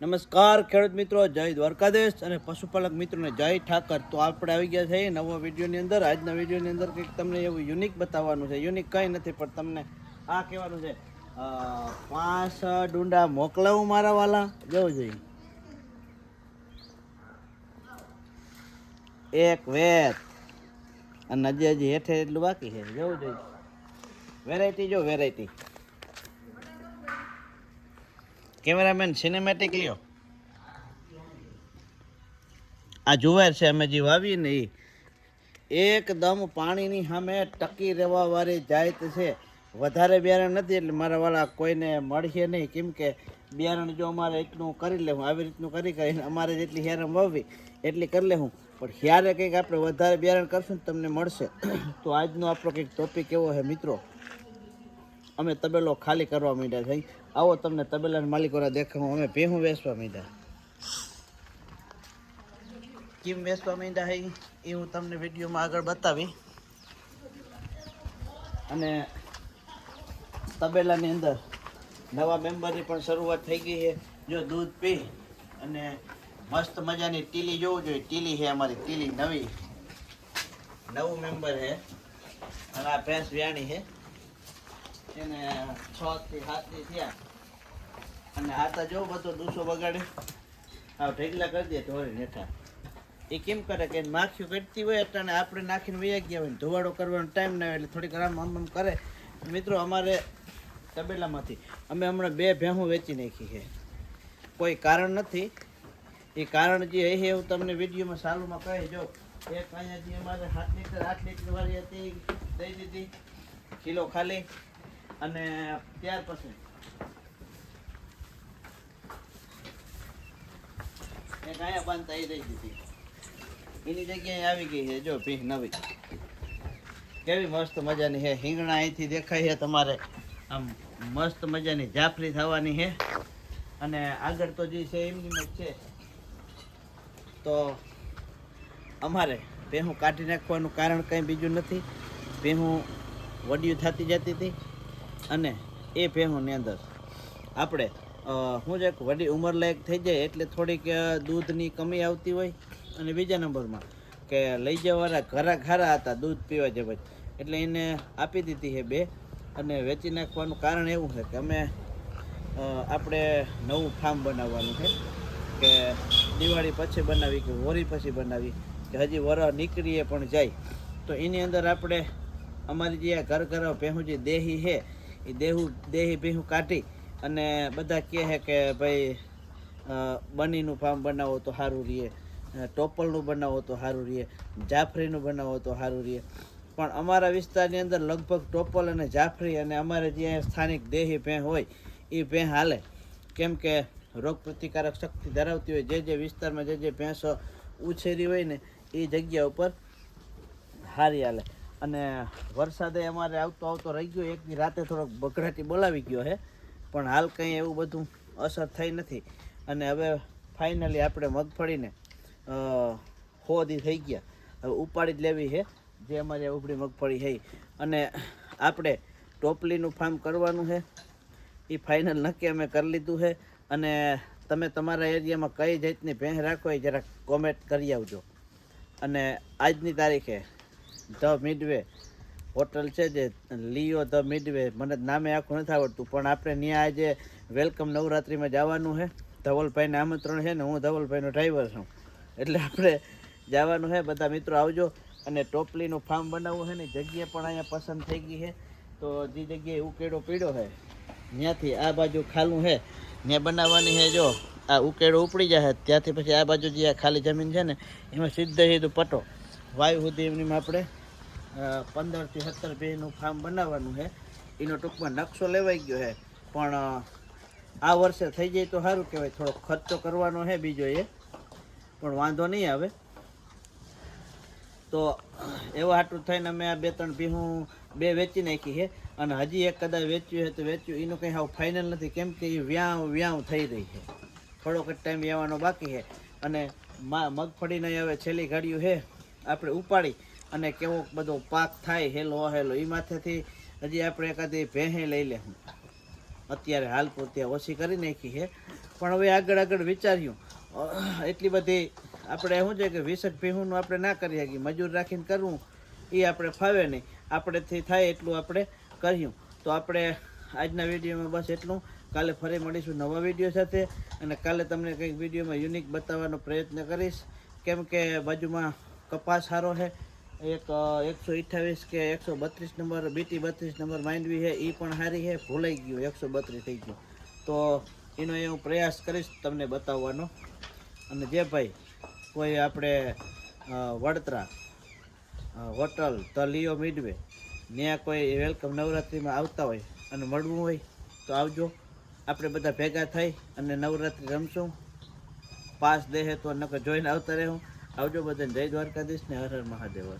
નમસ્કાર, ખેડૂત મિત્રો, જય દ્વારકાધીશ અને પશુપાલક મિત્રોને જય ઠાકર. તો આપણે આવી ગયા છે નવા વિડીયોની અંદર. આજના વિડીયોની અંદર કંઈક તમને એવું યુનિક બતાવવાનું છે. યુનિક કંઈ નથી, પણ તમને આ કહેવાનું છે પાંચ ડુંડા મોકલાવું મારા વાલા? જવું જોઈએ એક વેત. અને હજી હજી હેઠે એટલું બાકી છે. જવું જોઈએ વેરાયટી જો વેરાયટી કેમેરામેન સિનેમેટિક લ્યો. આ જુવાર છે અમે જે વાવીએ ને એ એકદમ પાણીની સામે ટકી રહેવાવાળી જાત છે. વધારે બિયારણ નથી, એટલે મારા વાળા કોઈને મળશે નહીં. કેમ કે બિયારણ જો અમારે એટલું કરી લેવું, આવી રીતનું કરી કરીને અમારે જેટલી હેરણ વાવવી, એટલી કરી લેવું. પણ જ્યારે કંઈક આપણે વધારે બિયારણ કરશું ને તમને મળશે. તો આજનો આપણો કંઈક ટોપિક એવો છે, મિત્રો. અમે તબેલો ખાલી કરવા માંડ્યા છે. આવો તમને તબેલાના માલિકોના દેખાવું અમે ભેહું વેચવા માંડ્યા. કેમ વેચવા માંડ્યા છે એ હું તમને વિડીયોમાં આગળ બતાવી. અને તબેલાની અંદર નવા મેમ્બરની પણ શરૂઆત થઈ ગઈ છે. જો દૂધ પી અને મસ્ત મજાની ટીલી જોવું જોઈએ. ટીલી છે અમારી, ટીલી નવી. નવું મેમ્બર છે. અને આ ભેંસ વ્યાણી છે. એને છ થી સાતથી થયા. અને આ તો જો બધો દૂસો બગાડે. હા ઢેગલા કરી દે ધોરી નેઠા. એ કેમ કરે કે માખીઓ કટતી હોય એટલે આપણે નાખીને વૈયા ગયા હોય ધોવાડો કરવાનો ટાઈમ ના હોય એટલે થોડીક આમ આમ કરે. મિત્રો, અમારે તબેલામાંથી અમે હમણાં બે ભેહું વેચી નાખી છે. કોઈ કારણ નથી. એ કારણ જે એ હું તમને વિડીયોમાં સાલુમાં કહી, જો, એક અહીંયાથી અમારે સાત લીટર, આઠ લીટર વાળી હતી, દઈ દીધી, કિલો ખાલી. અને ત્યાર પછી એક આયા બાંધતા એ રહી દીધી એની જગ્યાએ આવી ગઈ છે, જો ભીહ નવી. કેવી મસ્ત મજાની છે. હિંગણા અહીંથી દેખાય છે તમારે. આમ મસ્ત મજાની જાફરી થવાની છે. અને આગળ તો જે છે એમની જ છે. તો અમારે ભેહું કાઢી નાખવાનું કારણ કંઈ બીજું નથી. ભેહું વડિયું થતી જતી હતી. અને એ ભેહુંની અંદર. આપણે હું જે વડી ઉંમર લાયક થઈ જાય એટલે થોડીક દૂધની કમી આવતી હોય. અને બીજા નંબરમાં કે લઈ જવાના ઘરા ખારા હતા, દૂધ પીવા જે. એટલે એને આપી દીધી છે બે અને વેચી નાખવાનું કારણ એવું છે કે અમે આપણે નવું ફાર્મ બનાવવાનું છે. કે દિવાળી પછી બનાવી કે હોળી પછી બનાવી કે હજી વર નીકળીએ પણ જાય. તો એની અંદર આપણે અમારી જે આ ઘર ઘર ભેહું જે દેહી છે એ દેહું દેહી ભીહું કાઢી અને બધા કહે કે ભાઈ બનીનું ફાર્મ બનાવો તો સારું રહે ટોપલનું બનાવો તો સારું રહે, જાફરીનું બનાવો તો સારું રહે. પણ અમારા વિસ્તારની અંદર લગભગ ટોપલ અને જાફરી અને અમારે જે સ્થાનિક દેહી ભેં હોય, એ ભેં હાલે. કેમ કે રોગ પ્રતિકારક શક્તિ ધરાવતી હોય, જે જે વિસ્તારમાં જે જે ભેંસો ઉછેરી હોય ને, એ જગ્યા ઉપર હારી હાલે. અને વરસાદે અમારે આવતો આવતો રહી ગયો. એકની રાતે થોડોક બગડાટી બોલાવી ગયો છે પણ હાલ કંઈ એવું બધું અસર થઈ નથી. અને હવે ફાઇનલી આપણે મગફળીને હોદી થઈ ગયા. હવે ઉપાડી જ લેવી છે જે અમારી ઉપડી મગફળી છે અને આપણે ટોપલીનું ફાર્મ કરવાનું છે એ ફાઇનલ નક્કી અમે કરી લીધું છે અને તમે તમારા એરિયામાં કઈ જાતની ભેંસ રાખો એ જરાક કોમેન્ટ કરી આવજો. અને આજની તારીખે ધ મિડવે. હોટલ છે જે લીઓ ધ મિડવે. મને નામે આખું નથી આવડતું, પણ આપણે ત્યાં આજે વેલકમ નવરાત્રિમાં જવાનું છે ધવલભાઈને આમંત્રણ છે ને હું ધવલભાઈનો ડ્રાઈવર છું. એટલે આપણે જવાનું છે બધા મિત્રો આવજો અને ટોપલીનું ફાર્મ બનાવવું છે ને જગ્યા પણ અહીંયા પસંદ થઈ ગઈ છે તો જે જગ્યાએ ઉકેડો પીડ્યો છે ત્યાંથી આ બાજુ ખાલું છે ત્યાં બનાવવાની છે જો, આ ઉકેડો ઉપડી જાય ત્યાંથી પછી આ બાજુ જે ખાલી જમીન છે ને, એમાં સીધે સીધું પટો. વાયુ સુધી એમની આપણે પંદરથી સત્તર પેજનું ફાર્મ બનાવવાનું છે. એનો ટૂંકમાં નકશો લેવાઈ ગયો છે. પણ આ વર્ષે થઈ જાય તો સારું કહેવાય. થોડો ખર્ચો કરવાનો છે બીજો એ પણ વાંધો નહીં આવે. તો, એવા હાટું થઈને અમે આ બે ત્રણ ભીહું બે વેચી નાખી છે. અને હજી એક કદાચ વેચ્યું છે તો વેચ્યું. એનું કંઈ હાવ ફાઇનલ નથી. કેમ કે એ વ્યાવ વ્યાવ થઈ રહી છે. થોડોક જ ટાઈમ વ્યાવાનો બાકી છે. અને મગફળીને હવે છેલ્લી ઘડીયું છે. આપણે ઉપાડી. અને કેવો બધો પાક થાય, હેલો હેલો એ માથેથી હજી આપણે એકાદી ભેહે લઈ લે. અત્યારે હાલ પૂરતી ઓછી કરી નાખી છે. પણ હવે આગળ આગળ વિચાર્યું. એટલી બધી આપણે શું છે કે વીસક ભીહુંનું આપણે ના કરી શકીએ. મજૂર રાખીને કરવું એ આપણે ફાવે નહીં. આપણેથી થાય એટલું આપણે કર્યું. તો આપણે આજના વિડીયોમાં બસ એટલું. કાલે ફરી મળીશું નવા વીડિયો સાથે. અને કાલે તમને કંઈક વિડીયોમાં યુનિક બતાવવાનો પ્રયત્ન કરીશ. કેમ કે બાજુમાં કપાસ સારો છે. એક એકસો અઠ્યાવીસ કે એકસો બત્રીસ નંબર, બીટી બત્રીસ નંબર માંડવી છે એ પણ સારી છે, ભૂલાઈ ગયું, એકસો બત્રીસ થઈ ગયું. તો એનો એ હું પ્રયાસ કરીશ તમને બતાવવાનો. અને જે ભાઈ, કોઈ આપણે વડતરા હોટલ ધ લિયો મિડવે ત્યાં કોઈ વેલકમ નવરાત્રિમાં આવતા હોય અને મળવું હોય, તો આવજો. આપણે બધા ભેગા થઈ અને નવરાત્રિ રમશું. પાસ દેહે તો નકર જોઈને આવતા રહેવું આવજો બધાને. જય દ્વારકાધીશ ને હર હર મહાદેવ.